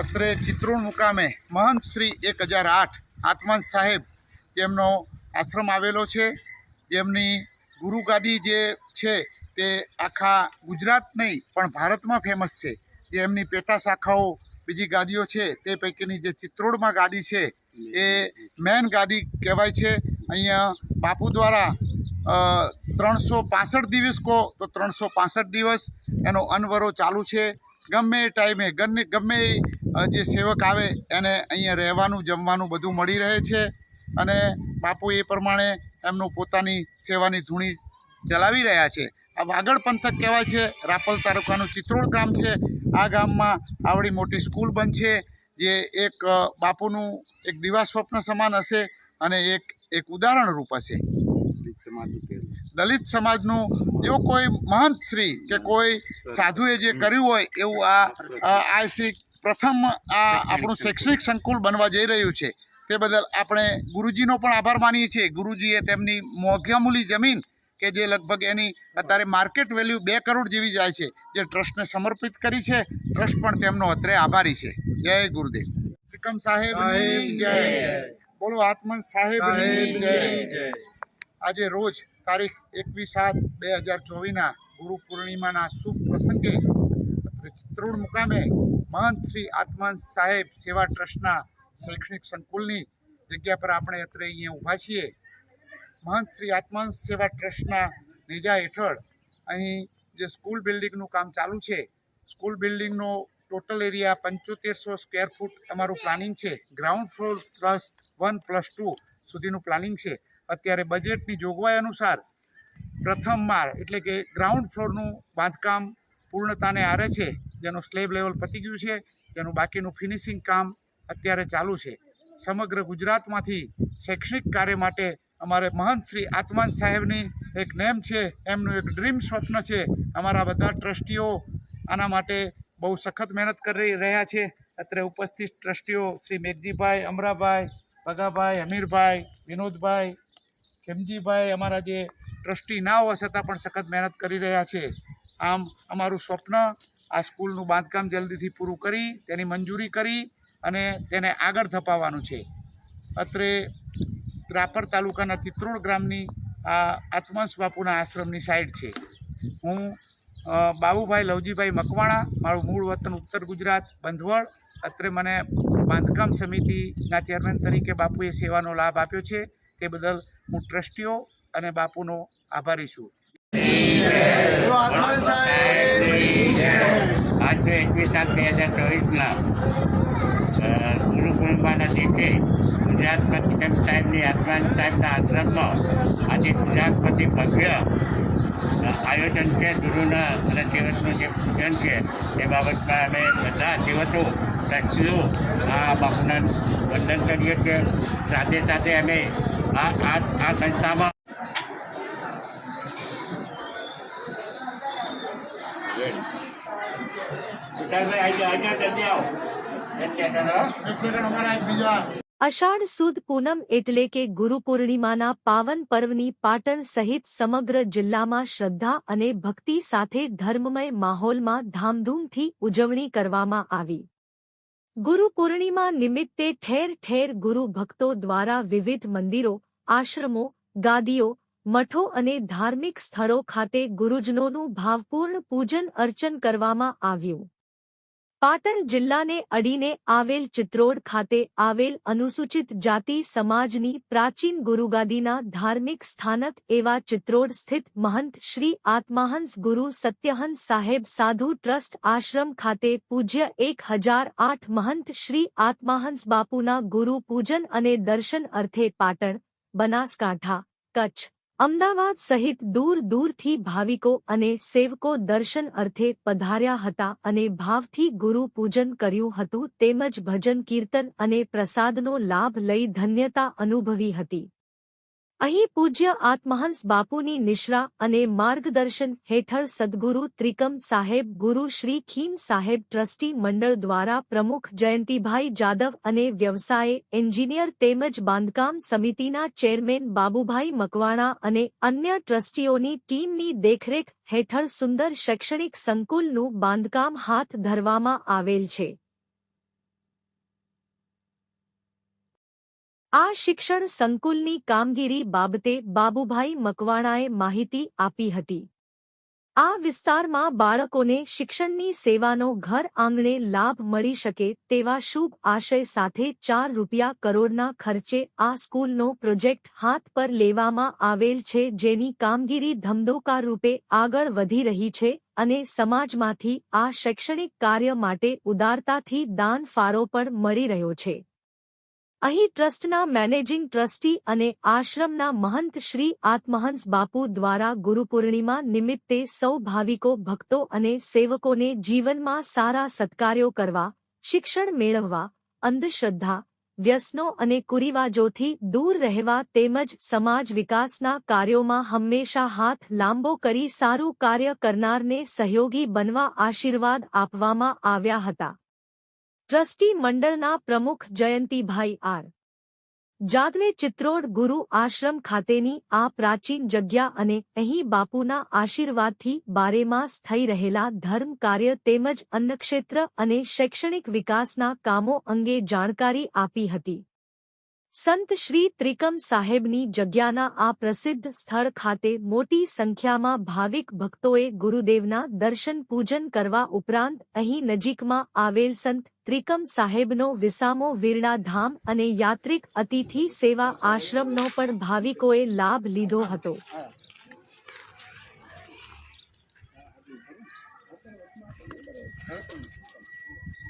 અત્રે ચિત્રોણ મુકામે મહંત શ્રી એક હજાર આઠ આત્માન સાહેબ તેમનો આશ્રમ આવેલો છે. જેમની ગુરુગાદી જે છે તે આખા ગુજરાત નહીં, પણ ભારતમાં ફેમસ છે. જે એમની પેટા શાખાઓ બીજી ગાદીઓ છે, તે પૈકીની જે ચિત્રોડમાં ગાદી છે, એ મેન ગાદી કહેવાય છે. અહીંયા બાપુ દ્વારા ત્રણસો પાસઠ દિવસ કહો તો ત્રણસો પાસઠ દિવસ એનો અનવરો ચાલુ છે. ગમે એ ટાઈમે ગમે ગમે જે સેવક આવે એને અહીંયા રહેવાનું, જમવાનું બધું મળી રહે છે અને બાપુ એ પ્રમાણે એમનું પોતાની સેવાની ધૂણી ચલાવી રહ્યા છે. આ વાગડ પંથક કહેવાય છે, રાપલ તાલુકાનું ચિત્રોડ ગામ છે. આ ગામમાં આવડી મોટી સ્કૂલ બનશે, જે એક બાપુનું એક દિવા સ્વપ્ન સમાન હશે અને એક એક ઉદાહરણ રૂપ હશે. દલિત સમાજનું જો કોઈ મહંત શ્રી કે કોઈ સાધુએ જે કર્યું હોય એવું આ આ આ પ્રથમ આ આપણું શૈક્ષણિક સંકુલ બનવા જઈ રહ્યું છે તે બદલ આપણે ગુરુજીનો પણ આભાર માનીએ છીએ. ગુરુજીએ તેમની મોઘ્યામૂલી જમીન કે જે લગભગ એની અત્યારે માર્કેટ વેલ્યુ બે કરોડ જેવી જાય છે જે ટ્રસ્ટને સમર્પિત કરી છે. ટ્રસ્ટ પણ તેમનો અત્રે આભારી છે. જય ગુરુદેવ. વિક્રમ સાહેબ જય. બોલો આત્મન જય. જય. આજે રોજ તારીખ એકવીસ સાત બે હજાર ચોવીસના ગુરુ પૂર્ણિમાના શુભ પ્રસંગે ચિત્રોડ મુકામે મહંત શ્રી આત્માન સાહેબ સેવા ટ્રસ્ટના શૈક્ષણિક સંકુલની જગ્યા પર આપણે અત્રે અહીંયા ઊભા છીએ. મહંત શ્રી આત્માન સેવા ટ્રસ્ટના નેજા હેઠળ અહીં જે સ્કૂલ બિલ્ડિંગનું કામ ચાલુ છે, સ્કૂલ બિલ્ડિંગનો ટોટલ એરિયા પંચોતેરસો સ્ક્વેર ફૂટ અમારું પ્લાનિંગ છે. Ground floor plus one plus two સુધીનું પ્લાનિંગ છે. અત્યારે બજેટની જોગવાઈ અનુસાર પ્રથમ માળ એટલે કે ગ્રાઉન્ડ ફ્લોરનું બાંધકામ પૂર્ણતાને આરે છે, જેનું સ્લેબ લેવલ પતી ગયું છે, જેનું બાકીનું ફિનિશિંગ કામ અત્યારે ચાલુ છે. સમગ્ર ગુજરાતમાંથી શૈક્ષણિક કાર્ય માટે અમારે મહંત શ્રી આત્માન સાહેબની એક નેમ છે, એમનું એક ડ્રીમ સ્વપ્ન છે. અમારા બધા ટ્રસ્ટીઓ આના માટે બહુ સખત મહેનત કરી રહ્યા છે. અત્રે ઉપસ્થિત ટ્રસ્ટીઓ શ્રી મેઘજીભાઈ, અમરાભાઈ ભગાભાઈ અમીરભાઈ, વિનોદભાઈ, ખેમજીભાઈ અમારા જે ટ્રસ્ટી ના હોવા છતાં પણ સખત મહેનત કરી રહ્યા છે. આમ અમારું સ્વપ્ન આ સ્કૂલનું બાંધકામ જલ્દીથી પૂરું કરી, તેની મંજૂરી કરી અને તેને આગળ ધપાવવાનું છે. અત્રે રાપર તાલુકાના ચિત્રોડ ગ્રામની આ આત્મંશ બાપુના આશ્રમની સાઈડ છે. હું બાબુભાઈ લવજીભાઈ મકવાણા, મારું મૂળ વતન ઉત્તર ગુજરાત, બંધવડ અત્રે મને બાંધકામ સમિતિના ચેરમેન તરીકે બાપુએ સેવાનો લાભ આપ્યો છે. તે બદલ હું ટ્રસ્ટીઓ અને બાપુનો આભારી છું. આજે એકવીસ સાત બે હજાર ચોવીસના ગુરુ પૂર્ણિમાના દિવસે ગુજરાત પ્રતિકમ સાહેબની આત્માન સાહેબના આશ્રમમાં આજે ગુજરાતપતિ ભવ્ય આયોજન છે ગુરુના અને જીવતનું જે પૂજન છે એ બાબતમાં અમે બધા જીવતો ટ્રસ્ટીઓ આ બાપુના વંદન કરીએ છીએ. સાથે સાથે અમે આ આ સંસ્થામાં વિશાલભાઈ આજે આજે જલ્દી આવો. એક સેકન્ડ એક સેકન્ડ અમારા એક બીજા અષાઢ સુદ પૂનમ એટલે કે ગુરુ પૂર્ણિમાના પાવન પર્વની પાટણ સહિત સમગ્ર જિલ્લામાં શ્રદ્ધા અને ભક્તિ સાથે ધર્મમય માહોલમાં ધામધૂમથી ઉજવણી કરવામાં આવી. ગુરુ પૂર્ણિમા નિમિત્તે ઠેર ઠેર ગુરુ ભક્તો દ્વારા વિવિધ મંદિરો, આશ્રમો, ગાદીઓ, મઠો અને ધાર્મિક સ્થળો ખાતે ગુરુજનોનું ભાવપૂર્ણ પૂજન અર્ચન કરવામાં આવ્યું. પાટણ જિલ્લાને અડીને આવેલ ચિત્રોડ ખાતે આવેલ અનુસૂચિત જાતિ સમાજની પ્રાચીન ગુરુગાદીના ધાર્મિક સ્થાનક એવા ચિત્રોડ સ્થિત મહંત શ્રી આત્માહંસ ગુરુ સત્યહંસ સાહેબ સાધુ ટ્રસ્ટ આશ્રમ ખાતે પૂજ્ય એક હજાર આઠ મહંત શ્રી આત્માહંસ બાપુના ગુરુ પૂજન અને દર્શન અર્થે પાટણ, બનાસકાંઠા, કચ્છ. અમદાવાદ સહિત દૂર દૂરથી ભાવિકો અને સેવકો દર્શન અર્થે પધાર્યા હતા અને ભાવથી ગુરુ પૂજન કર્યું હતું તેમજ ભજન કીર્તન અને પ્રસાદનો લાભ લઈ ધન્યતા અનુભવી હતી. અહીં પૂજ્ય આત્મહંસ બાપુની નિશ્રા અને માર્ગદર્શન હેઠળ સદગુરુ ત્રિકમ સાહેબ, ગુરુ શ્રી ખીમ સાહેબ ટ્રસ્ટી મંડળ દ્વારા પ્રમુખ જયંતિભાઈ જાદવ અને વ્યવસાય એન્જિનિયર તેમજ બાંધકામ સમિતિના ચેરમેન બાબુભાઈ મકવાણા અને અન્ય ટ્રસ્ટીઓની ટીમની દેખરેખ હેઠળ સુંદર શૈક્ષણિક સંકુલનું બાંધકામ હાથ ધરવામાં આવેલ છે. આ શિક્ષણ સંકુલની કામગીરી બાબતે બાબુભાઈ મકવાણાએ માહિતી આપી હતી. આ વિસ્તારમાં બાળકોને શિક્ષણની સેવાનો ઘર આંગણે લાભ મળી શકે તેવા શુભ આશય સાથે ચાર રૂપિયા કરોડના ખર્ચે આ સ્કૂલનો પ્રોજેક્ટ હાથ પર લેવામાં આવેલ છે જેની કામગીરી ધમધોકાર રૂપે આગળ વધી રહી છે અને સમાજમાંથી આ શૈક્ષણિક કાર્ય માટે ઉદારતાથી દાન ફાળો પણ મળી રહ્યો છે. અહીં ટ્રસ્ટના મેનેજિંગ ટ્રસ્ટી અને આશ્રમના મહંત શ્રી આત્મહંસ બાપુ દ્વારા ગુરુપૂર્ણિમા નિમિત્તે સૌ ભાવિકો, ભક્તો અને સેવકોને જીવનમાં સારા સત્કાર્યો કરવા, શિક્ષણ મેળવવા, અંધશ્રદ્ધા, વ્યસનો અને કુરિવાજોથી દૂર રહેવા તેમજ સમાજ વિકાસના કાર્યોમાં હંમેશા હાથ લાંબો કરી સારું કાર્ય કરનારને સહયોગી બનવા આશીર્વાદ આપવામાં આવ્યા હતા. ટ્રસ્ટી મંડળના પ્રમુખ જયંતિભાઈ આર. જાદવે ચિત્રોડ ગુરુ આશ્રમ ખાતેની આ પ્રાચીન જગ્યા અને અહીં બાપુના આશીર્વાદથી બારેમાસ થઈ રહેલા ધર્મ કાર્ય તેમજ અન્નક્ષેત્ર અને શૈક્ષણિક વિકાસના કામો અંગે જાણકારી આપી હતી. સંત શ્રી ત્રિકમ સાહેબની જગ્યાના આ પ્રસિદ્ધ સ્થળ ખાતે મોટી સંખ્યામાં ભાવિક ભક્તોએ ગુરુદેવના દર્શન પૂજન કરવા ઉપરાંત અહીં નજીકમાં આવેલ સંત ત્રિકમ સાહેબનો વિસામો ધામ અને યાત્રિક અતિથિ સેવા આશ્રમનો પણ ભાવિકોએ લાભ લીધો હતો.